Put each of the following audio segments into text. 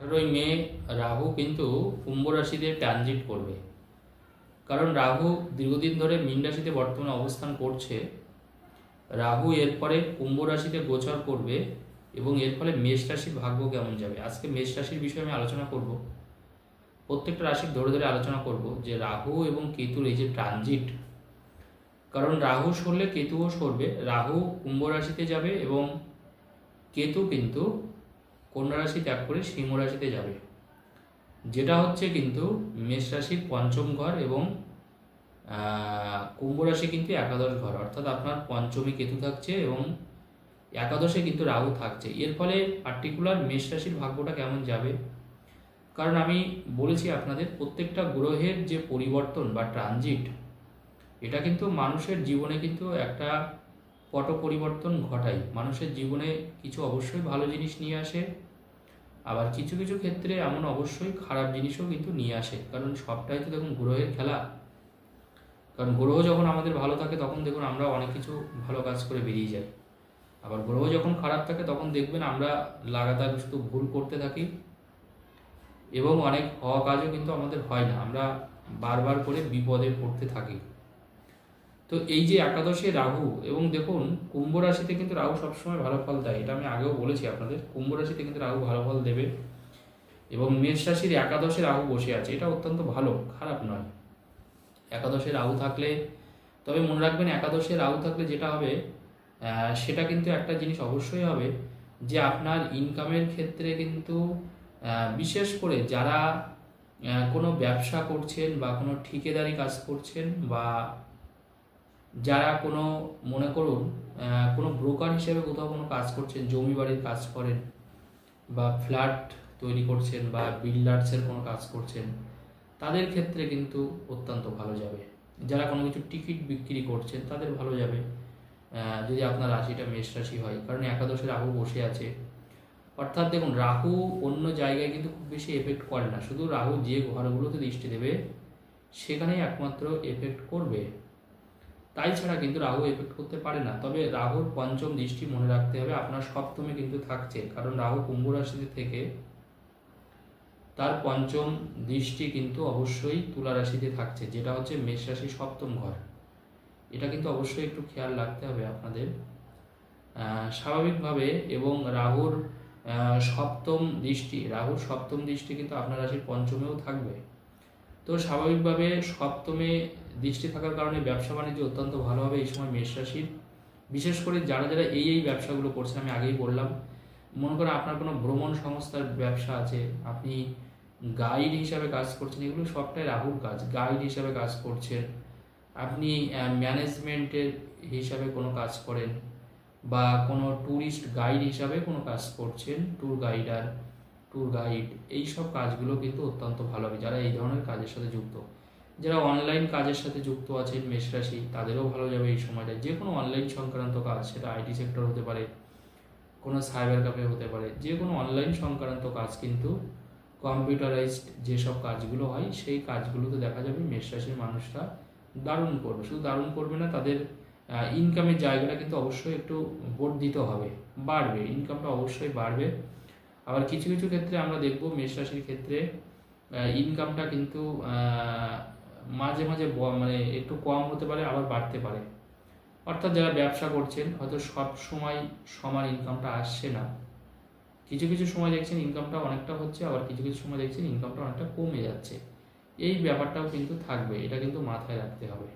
আঠারোই মে রাহু কিন্তু কুম্ভ রাশিতে ট্রানজিট করবে। কারণ রাহু দীর্ঘদিন ধরে মীন রাশিতে বর্তমানে অবস্থান করছে। রাহু এরপরে কুম্ভ রাশিতে গোচর করবে এবং এর ফলে মেষ রাশির ভাগ্য কেমন যাবে? আজকে মেষ রাশির বিষয়ে আমি আলোচনা করব। প্রত্যেকটা রাশির ধরে ধরে আলোচনা করব যে রাহু এবং কেতুর এই যে ট্রানজিট কারণ রাহু সরলে কেতুও সরবে, রাহু কুম্ভ রাশিতে যাবে এবং কেতু কিন্তু কন্যা রাশি ত্যাগ করে সিংহ রাশিতে যাবে? যেটা হচ্ছে কিন্তু মেষ রাশির পঞ্চম ঘর এবং কুম্ভ রাশি কিন্তু একাদশ ঘর। অর্থাৎ আপনার পঞ্চমী কেতু থাকছে এবং একাদশে কিন্তু রাহু থাকছে। এর ফলে পার্টিকুলার মেষ রাশির ভাগ্যটা কেমন যাবে? কারণ আমি বলেছি আপনাদের, প্রত্যেকটা গ্রহের যে পরিবর্তন বা ট্রানজিট এটা কিন্তু মানুষের জীবনে কিন্তু একটা পট পরিবর্তন ঘটায়। মানুষের জীবনে কিছু অবশ্যই ভালো জিনিস নিয়ে আসে আবার কিছু কিছু ক্ষেত্রে এমন অবশ্যই খারাপ জিনিসও কিন্তু নিয়ে আসে। কারণ সবটাই তো দেখুন গ্রহের খেলা। কারণ গ্রহ যখন আমাদের ভালো থাকে তখন দেখুন আমরা অনেক কিছু ভালো কাজ করে বেরিয়ে যাই। আবার গ্রহ যখন খারাপ থাকে তখন দেখবেন আমরা লাগাতার শুধু ভুল করতে থাকি এবং অনেক হওয়া কাজও কিন্তু আমাদের হয় না। আমরা বারবার করে বিপদে পড়তে থাকি। তো এই যে একাদশে রাহু এবং দেখুন, কুম্ভ রাশিতে কিন্তু রাহু সবসময় ভালো ফল দেয়, এটা আমি আগেও বলেছি আপনাদের। কুম্ভ রাশিতে কিন্তু রাহু ভালো ফল দেবে এবং মেষ রাশির একাদশে রাহু বসে আছে, এটা অত্যন্ত ভালো, খারাপ নয়। একাদশে রাহু থাকলে, তবে মনে রাখবেন একাদশে রাহু থাকলে যেটা হবে সেটা কিন্তু একটা জিনিস অবশ্যই হবে যে আপনার ইনকামের ক্ষেত্রে কিন্তু বিশেষ করে যারা কোনো ব্যবসা করছেন বা কোনো ঠিকাদারি কাজ করছেন বা যারা কোনো, মনে করুন কোনো ব্রোকার হিসেবে কোথাও কোনো কাজ করছেন, জমি বাড়ির কাজ করেন বা ফ্ল্যাট তৈরি করছেন বা বিল্ডার্সের কোনো কাজ করছেন, তাদের ক্ষেত্রে কিন্তু অত্যন্ত ভালো যাবে। যারা কোনো কিছু টিকিট বিক্রি করছেন, তাদের ভালো যাবে। যদি আপনার রাশিটা মেষ রাশি হয়, কারণ একাদশে রাহু বসে আছে। অর্থাৎ দেখুন, রাহু অন্য জায়গায় কিন্তু খুব বেশি এফেক্ট করে না। শুধু রাহু যে ঘরগুলোতে দৃষ্টি দেবে, সেখানেই একমাত্র এফেক্ট করবে। তাই ছাড়া কিন্তু রাহু এফেক্ট করতে পারে না। তবে রাহুর পঞ্চম দৃষ্টি মনে রাখতে হবে, আপনার সপ্তমে কিন্তু থাকছে। কারণ রাহু কুম্ভ রাশিতে থেকে তার পঞ্চম দৃষ্টি কিন্তু অবশ্যই তুলা রাশিতে থাকছে, যেটা হচ্ছে মেষ রাশির সপ্তম ঘর। এটা কিন্তু অবশ্যই একটু খেয়াল রাখতে হবে আপনাদের। স্বাভাবিকভাবে এবং রাহুর সপ্তম দৃষ্টি, রাহুর সপ্তম দৃষ্টি কিন্তু আপনার রাশির পঞ্চমেও থাকবে। তো স্বাভাবিকভাবে সপ্তমে দৃষ্টি থাকার কারণে ব্যবসা বাণিজ্য অত্যন্ত ভালো হবে এই সময় মেষ রাশির। বিশেষ করে যারা যারা এই এই ব্যবসাগুলো করছেন, আমি আগেই বললাম, মনে করেন আপনার কোনো ভ্রমণ সংস্থার ব্যবসা আছে, আপনি গাইড হিসাবে কাজ করছেন, এগুলো সবটাই রাহুর কাজ গাইড হিসাবে কাজ করছেন। আপনি ম্যানেজমেন্টের হিসাবে কোনো কাজ করেন বা কোনো ট্যুরিস্ট গাইড হিসাবে কোনো কাজ করছেন ট্যুর গাইডার ট্যুর গাইড এই সব কাজগুলো কিন্তু অত্যন্ত ভালো হবে। যারা এই ধরনের কাজের সাথে যুক্ত, যারা অনলাইন কাজের সাথে যুক্ত আছেন, মেষ রাশি, তাদেরও ভালো যাবে এই সময়টা যে কোনো অনলাইন সংক্রান্ত কাজ, সেটা আইটি সেক্টর হতে পারে, কোনো সাইবার ক্যাফে হতে পারে, যে কোনো অনলাইন সংক্রান্ত কাজ কিন্তু কম্পিউটারাইজড যেসব কাজগুলো হয়, সেই কাজগুলোতে দেখা যাবে মেষ রাশির মানুষরা দারুণ করবে। শুধু দারুণ করবে না, তাদের ইনকামের জায়গাটা কিন্তু অবশ্যই একটু বর্ধিত হবে, বাড়বে। ইনকামটা অবশ্যই বাড়বে। আবার কিছু কিছু ক্ষেত্রে আমরা দেখব মেষ রাশির ক্ষেত্রে ইনকামটা কিন্তু মাঝে মাঝে মানে একটু কম হতে পারে, আবার বাড়তে পারে। অর্থাৎ যারা ব্যবসা করছেন, হয়তো সব সময় সমান ইনকামটা আসছে না। কিছু কিছু সময় দেখছেন ইনকামটা অনেকটা হচ্ছে, আবার কিছু কিছু সময় দেখছেন ইনকামটা অনেকটা কমে যাচ্ছে। এই ব্যাপারটাও কিন্তু থাকবে, এটা কিন্তু মাথায় রাখতে হবে।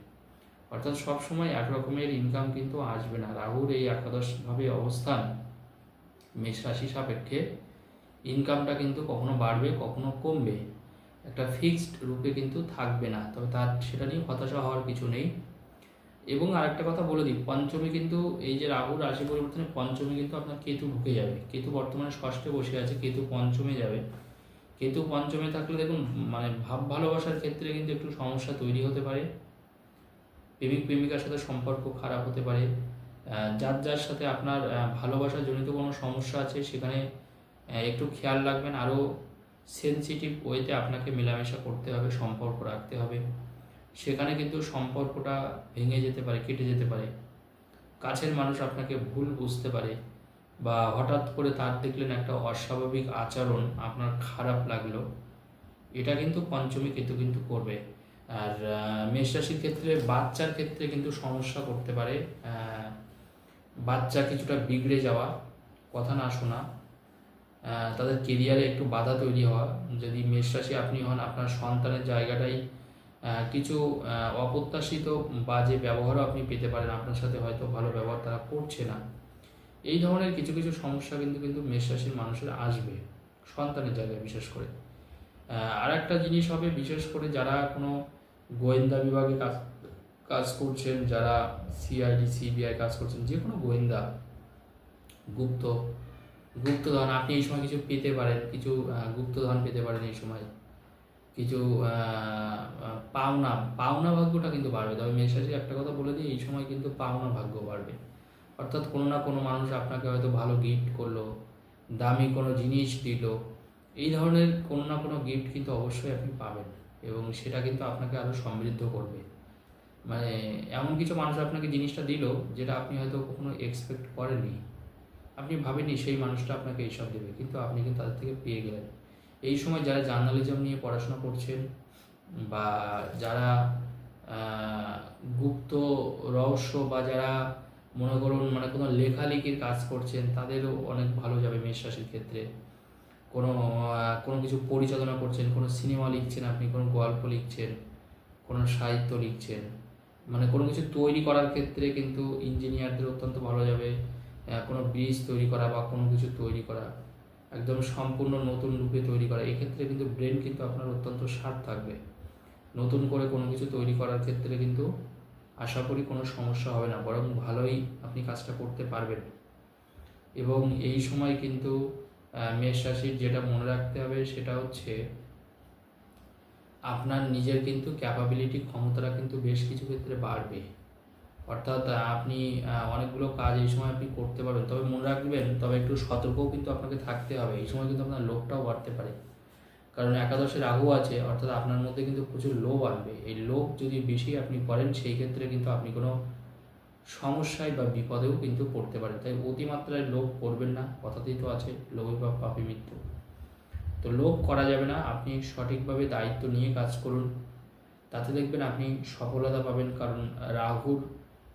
অর্থাৎ সব সময় এক রকমের ইনকাম কিন্তু আসবে না। রাহুর এই একাদশভাবে অবস্থান মেষ রাশি সাপেক্ষে। ইনকামটা কিন্তু কখনো বাড়বে, কখনো কমবে। একটা ফিক্সড রূপে কিন্তু থাকবে না। তবে তার, সেটা নিয়ে হতাশা হওয়ার কিছু নেই। এবং আরেকটা কথা বলে দিই, পঞ্চমী কিন্তু, এই যে রাহুর রাশি পরিবর্তনে পঞ্চমী কিন্তু আপনার কেতু ঢুকে যাবে। কেতু বর্তমানে ষষ্ঠে বসে আছে, কেতু পঞ্চমে যাবে। কেতু পঞ্চমে থাকলে দেখুন মানে ভাব ভালোবাসার ক্ষেত্রে কিন্তু একটু সমস্যা তৈরি হতে পারে। প্রেমিক প্রেমিকার সাথে সম্পর্ক খারাপ হতে পারে। যার যার সাথে আপনার ভালোবাসা জনিত কোনো সমস্যা আছে, সেখানে একটু খেয়াল রাখবেন আরও সেনসিটিভ ওয়েতে আপনাকে মেলামেশা করতে হবে সম্পর্ক রাখতে হবে। সেখানে কিন্তু সম্পর্কটা ভেঙে যেতে পারে কেটে যেতে পারে। কাছের মানুষ আপনাকে ভুল বুঝতে পারে বা হঠাৎ করে তার দেখলেন একটা অস্বাভাবিক আচরণ আপনার খারাপ লাগল এটা কিন্তু পঞ্চমী কেতু কিন্তু করবে। আর আহ, মেষ রাশির ক্ষেত্রে বাচ্চার ক্ষেত্রে কিন্তু সমস্যা করতে পারে। বাচ্চা কিছুটা বিগড়ে যাওয়া কথা না শোনা তাদের কেরিয়ারে একটু বাধা তৈরি হওয়া। যদি মেষ রাশি আপনি হন, আপনার সন্তানের জায়গাটাই কিছু অপ্রত্যাশিত বাজে ব্যবহারও আপনি পেতে পারেন। আপনার সাথে হয়তো ভালো ব্যবহার তারা করছে না। এই ধরনের কিছু কিছু সমস্যা কিন্তু কিন্তু মেষ রাশির মানুষের আসবে, সন্তানের জায়গায় বিশেষ করে। আর একটা জিনিস হবে বিশেষ করে যারা কোনো গোয়েন্দা বিভাগে কাজ কাজ করছেন, যারা সিআইডি সিবিআই কাজ করছেন যে কোনো গোয়েন্দা, গুপ্ত গুপ্তধন, আপনি এই সময় কিছু পেতে পারেন, কিছু গুপ্তধন পেতে পারেন এই সময়। কিছু পাওনা পাওনা ভাগ্যটা কিন্তু বাড়বে। তবে মেষরাশি একটা কথা বলে দিই, এই সময় কিন্তু পাওনা ভাগ্য বাড়বে। অর্থাৎ কোনো না কোনো মানুষ আপনাকে হয়তো ভালো গিফট করল, দামি কোনো জিনিস দিল, এই ধরনের কোনো না কোনো গিফট কিন্তু অবশ্যই আপনি পাবেন এবং সেটা কিন্তু আপনাকে আরও সমৃদ্ধ করবে। মানে এমন কিছু মানুষ আপনাকে জিনিসটা দিল, যেটা আপনি হয়তো কখনো এক্সপেক্ট করেননি। আপনি ভাবেননি সেই মানুষটা আপনাকে এইসব দেবে, কিন্তু আপনি কিন্তু তাদের থেকে পেয়ে গেলেন। এই সময় যারা জার্নালিজম নিয়ে পড়াশোনা করছেন বা যারা গুপ্ত রহস্য বা যারা মনে করুন মানে কোনো লেখালেখির কাজ করছেন, তাদেরও অনেক ভালো যাবে মেষ রাশির ক্ষেত্রে। কোনো কোনো কিছু পরিচালনা করছেন, কোনো সিনেমা লিখছেন আপনি, কোনো গল্প লিখছেন, কোনো সাহিত্য লিখছেন। মানে কোনো কিছু তৈরি করার ক্ষেত্রে কিন্তু ইঞ্জিনিয়ারদের অত্যন্ত ভালো যাবে। কোনো ব্রিজ তৈরি করা বা কোনো কিছু তৈরি করা, একদম সম্পূর্ণ নতুন রূপে তৈরি করা, এক্ষেত্রে কিন্তু ব্রেন কিন্তু আপনার অত্যন্ত শার্প থাকবে। নতুন করে কোনো কিছু তৈরি করার ক্ষেত্রে কিন্তু আশা করি কোনো সমস্যা হবে না, বরং ভালোই আপনি কাজটা করতে পারবেন। এবং এই সময় কিন্তু মেষ রাশির যেটা মনে রাখতে হবে সেটা হচ্ছে, আপনার নিজের কিন্তু ক্যাপাবিলিটি ক্ষমতাটা কিন্তু বেশ কিছু ক্ষেত্রে বাড়বে। অর্থাৎ আপনি অনেকগুলো কাজ এই সময় আপনি করতে পারবেন। তবে মনে রাখবেন, তবে একটু সতর্কও কিন্তু আপনাকে থাকতে হবে। এই সময় কিন্তু আপনার লোভটাও বাড়তে পারে। কারণ একাদশে রাহু আছে, অর্থাৎ আপনার মধ্যে কিন্তু প্রচুর লোভ আনবে এই লোভ যদি বেশি আপনি করেন, সেই ক্ষেত্রে কিন্তু আপনি কোনো সমস্যায় বা বিপদেও কিন্তু পড়তে পারেন। তাই অতিমাত্রায় লোভ করবেন না। কথাতেই তো আছে, লোভে বা পাপে মৃত্যু। তো লোভ করা যাবে না। আপনি সঠিকভাবে দায়িত্ব নিয়ে কাজ করুন। তাতে দেখবেন আপনি সফলতা পাবেন। কারণ রাহুর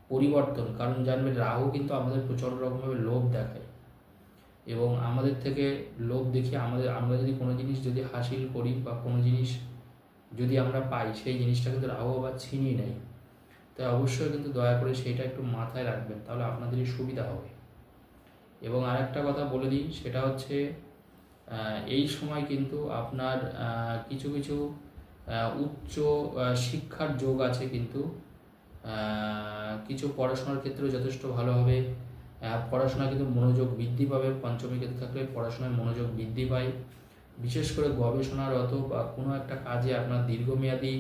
পরিবর্তন। কারণ জানবেন, রাহু কিন্তু আমাদের প্রচণ্ড রকমভাবে লোভ দেখায়। এবং আমাদের থেকে লোভ দেখিয়ে আমাদের, আমরা যদি কোনো জিনিস যদি হাসিল করি বা কোনো জিনিস যদি আমরা পাই, সেই জিনিসটা কিন্তু রাহু আবার ছিনিয়ে নেয়। তাই অবশ্যই কিন্তু দয়া করে সেটা একটু মাথায় রাখবেন, তাহলে আপনাদেরই সুবিধা হবে। এবং আরেকটা কথা বলে দিই, সেটা হচ্ছে এই সময় কিন্তু আপনার কিছু কিছু উচ্চ শিক্ষার যোগ আছে কিন্তু। কিছু পড়াশোনার ক্ষেত্রেও যথেষ্ট ভালো হবে। পড়াশোনা কিন্তু মনোযোগ বৃদ্ধি পাবে পঞ্চমী ক্ষেত্রে থাকলে পড়াশোনায় মনোযোগ বৃদ্ধি পায়। বিশেষ করে গবেষণারত বা কোনো একটা কাজে আপনার দীর্ঘমেয়াদী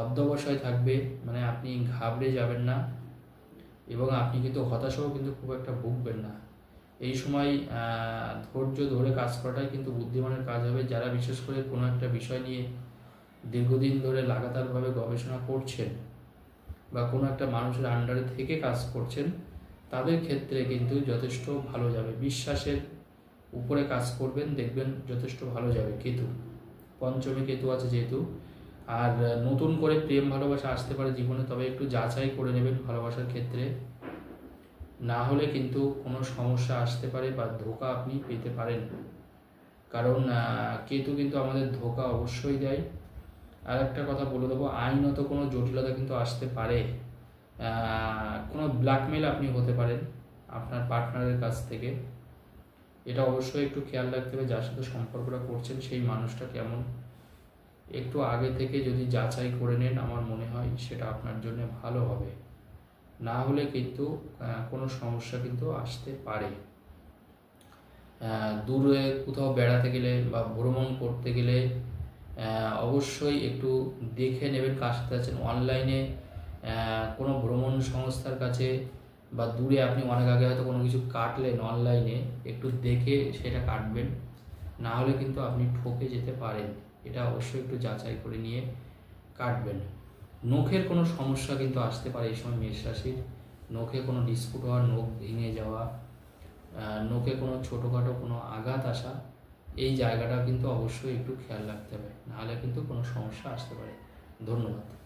অধ্যবসায় থাকবে মানে আপনি ঘাবড়ে যাবেন না এবং আপনি কিন্তু হতাশাও কিন্তু খুব একটা ভুগবেন না। এই সময় ধৈর্য ধরে কাজ করাটাই কিন্তু বুদ্ধিমানের কাজ হবে। যারা বিশেষ করে কোনো একটা বিষয় নিয়ে দীর্ঘদিন ধরে লাগাতারভাবে গবেষণা করছেন বা কোনো একটা মানুষের আন্ডারে থেকে কাজ করছেন, তাদের ক্ষেত্রে কিন্তু যথেষ্ট ভালো যাবে। বিশ্বাসের উপরে কাজ করবেন, দেখবেন যথেষ্ট ভালো যাবে কেতু। পঞ্চমী কেতু আছে যেহেতু। আর নতুন করে প্রেম ভালোবাসা আসতে পারে জীবনে, তবে একটু যাচাই করে নেবেন ভালোবাসার ক্ষেত্রে। না হলে কিন্তু কোনো সমস্যা আসতে পারে বা ধোকা আপনি পেতে পারেন। কারণ কেতু কিন্তু আমাদের ধোকা অবশ্যই দেয়। আর একটা কথা বলে দেবো, আইনত কোনো জটিলতা কিন্তু আসতে পারে। কোনো ব্ল্যাকমেল আপনি হতে পারেন আপনার পার্টনারের কাছ থেকে। এটা অবশ্যই একটু খেয়াল রাখতে হবে, যার সাথে সম্পর্কটা করছেন সেই মানুষটা কেমন। একটু আগে থেকে যদি যাচাই করে নেন, আমার মনে হয় সেটা আপনার জন্য ভালো হবে। না হলে কিন্তু কোনো সমস্যা কিন্তু আসতে পারে। দূরে কোথাও বেড়াতে গেলে বা ভ্রমণ করতে গেলে অবশ্যই একটু দেখে নেবেন কার সাথে আছেন। অনলাইনে কোনো ভ্রমণ সংস্থার কাছে বা দূরে আপনি অনেক আগে হয়তো কোনো কিছু কাটলেন অনলাইনে একটু দেখে সেটা কাটবেন। না হলে কিন্তু আপনি ঠকে যেতে পারেন। এটা অবশ্যই একটু যাচাই করে নিয়ে কাটবেন। নখের কোনো সমস্যা কিন্তু আসতে পারে এই সময় মেষ রাশির। নখে কোনো ডিসপুট হওয়া নখ ভেঙে যাওয়া নোকে কোনো ছোটোখাটো কোনো আঘাত আসা এই জায়গাটা কিন্তু অবশ্যই একটু খেয়াল রাখতে হবে। নাহলে কিন্তু কোনো সমস্যা আসতে পারে। ধন্যবাদ।